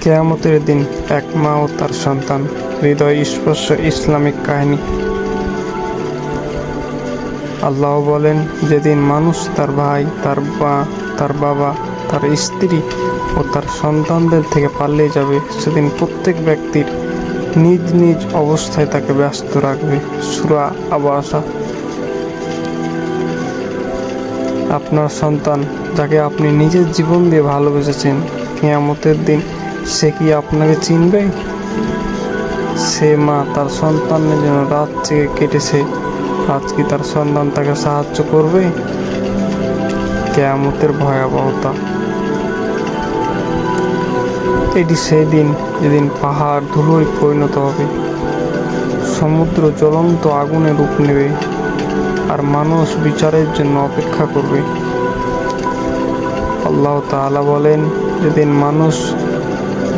কেয়ামতের দিন এক মা ও তার সন্তান, হৃদয় স্পর্শ ইসলামিক কাহিনী। আল্লাহ বলেন, যেদিন মানুষ তার ভাই, তার মা, তার বাবা, তার স্ত্রী ও তার সন্তানদের থেকে পালিয়ে যাবে, সেদিন প্রত্যেক ব্যক্তির নিজ নিজ অবস্থায় তাকে ব্যস্ত রাখবে। সুরা আবাসা। আপনার সন্তান, যাকে আপনি নিজের জীবন দিয়ে ভালোবেসেছেন, কেয়ামতের দিন সে কি আপনাকে চিনবে? সে মা তার সন্তানের জন্য রাত জেগে কেটেছে। আজ কি তার সন্তান তাকে সাহায্য করবে? কেয়ামতের ভয়াবহতা। এটি সেই দিন যেদিন পাহাড় ধুলোয় পরিণত হবে। সমুদ্র জ্বলন্ত আগুনে রূপ নেবে, আর মানুষ বিচারের জন্য অপেক্ষা করবে। আল্লাহ তাআলা বলেন, যেদিন মানুষ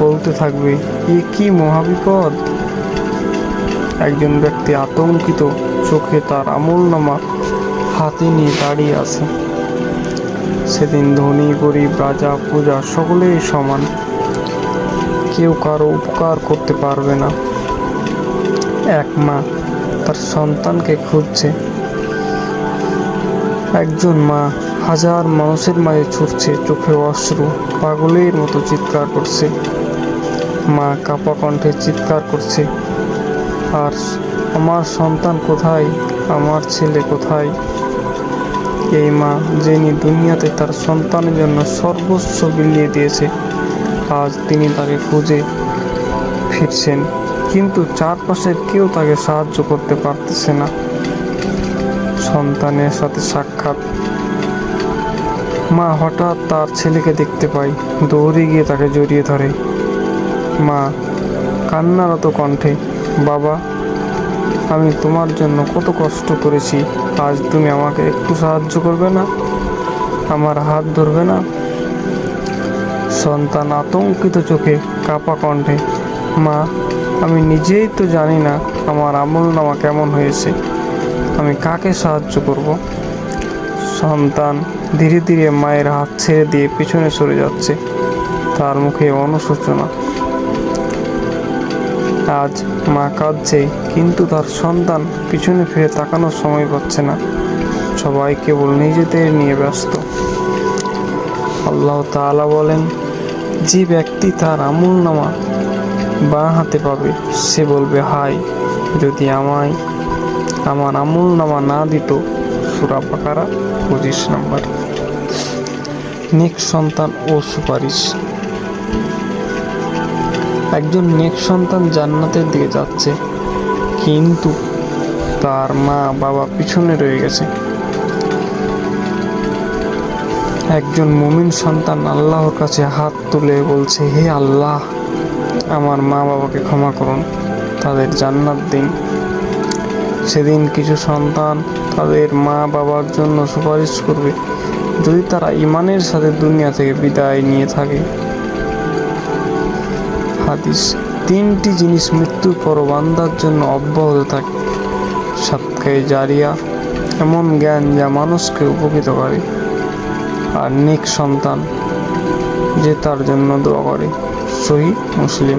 বলতে থাকবে, এ কি মহাবিপদ? একজন ব্যক্তি আতঙ্কিত চোখে তার আমল নামা হাতে নিয়ে দাঁড়িয়ে আছে। সেদিন ধনী, গরিব, রাজা পূজা সকলেই সমান। কেউ কারও উপকার করতে পারবে না। এক মা তার সন্তানকে খুঁজছে। একজন মা হাজার মানুষের মাঝে ছুটছে, চোখে অশ্রু, পাগলের মতো চিৎকার করছে। মা কাপা কণ্ঠে চিৎকার করছে, আর আমার সন্তান কোথায়? আমার ছেলে কোথায়? এই মা, যিনি দুনিয়াতে তার সন্তানের জন্য সর্বস্ব বিলিয়ে দিয়েছে, আজ তিনি তাকে খুঁজে ফিরছেন, কিন্তু চারপাশের কেউ তাকে সাহায্য করতে পারতেছে না। সন্তানের সাথে সাক্ষাৎ। মা হঠাৎ তার ছেলেকে দেখতে পায়, দৌড়ে গিয়ে তাকে জড়িয়ে ধরে। মা কান্নারত কণ্ঠে, বাবা, আমি তোমার জন্য কত কষ্ট করেছি, আজ তুমি আমাকে একটু সাহায্য করবে না? আমার হাত ধরবে না? সন্তান আতঙ্কিত চোখে কাপা কণ্ঠে, মা, আমি নিজেই তো জানি না আমার আমল নামা কেমন হয়েছে, আমি কাকে সাহায্য করব? সন্তান ধীরে ধীরে মায়ের হাত ছেড়ে দিয়ে পিছনে সরে যাচ্ছে, তার মুখে অনুশোচনা। আজ মা কাঁদছে, কিন্তু তার সন্তান পিছনে ফিরে তাকানোর সময় পাচ্ছে না। সবাই কেবল নিজেদের নিয়ে ব্যস্ত। আল্লাহ তাআলা বলেন, যে ব্যক্তি তার আমল নামা বাঁ হাতে পাবে, সে বলবে হাই যদি আমায়, আমার আমল নামা না দিত, সুরা পাকারা পঁচিশ নম্বর। নেক সন্তান ও সুপারিশ। একজন নেক সন্তান জান্নাতের দিকে যাচ্ছে, কিন্তু তার মা বাবা পিছনে রয়ে গেছে। একজন মুমিন সন্তান আল্লাহর কাছে হাত তুলে বলছে, হে আল্লাহ, আমার মা বাবাকে ক্ষমা করুন, তাদের জান্নাত দিন। সেদিন কিছু সন্তান তাদের মা বাবার জন্য সুপারিশ করবে। যদি তারা ইমানের সাথে দুনিয়া থেকে বিদায় নিয়ে থাকে হাদিস, তিনটি জিনিস মৃত্যুর পর বান্দার জন্য অব্যাহত থাকে। সাতকায় জারিয়া, এমন জ্ঞান যা মানুষকে উপকৃত করে। আর নেক সন্তান যে তার জন্য দোয়া করে, সহি মুসলিম।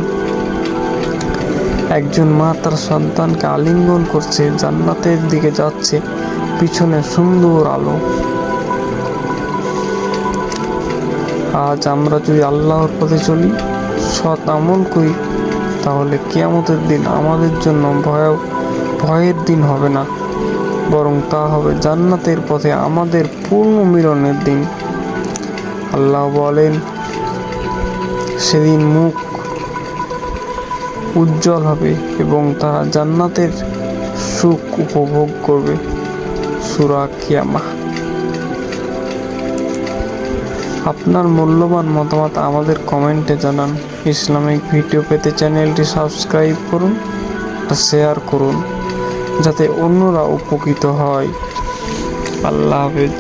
একজন মা তার সন্তানকে আলিঙ্গন করছে, জান্নাতের দিকে যাচ্ছে, পিছনে সুন্দর আলো। আজ আমরা যদি আল্লাহর পথে চলি সৎ আমল করি, তাহলে কিয়ামতের দিন আমাদের জন্য ভয় ভয়ের দিন হবে না। বরং তা হবে জান্নাতের পথে আমাদের পূর্ণ মিলনের দিন। আল্লাহ বলেন, সেদিন মুখ উজ্জ্বল হবে এবং তারা জান্নাতের সুখ উপভোগ করবে। সুরা কিয়ামা আপনার মূল্যবান মতামত আমাদের কমেন্টে জানান। ইসলামিক ভিডিও পেতে চ্যানেলটি সাবস্ক্রাইব করুন শেয়ার করুন, যাতে অন্যরা উপকৃত হয়। আল্লাহ হাফেজ।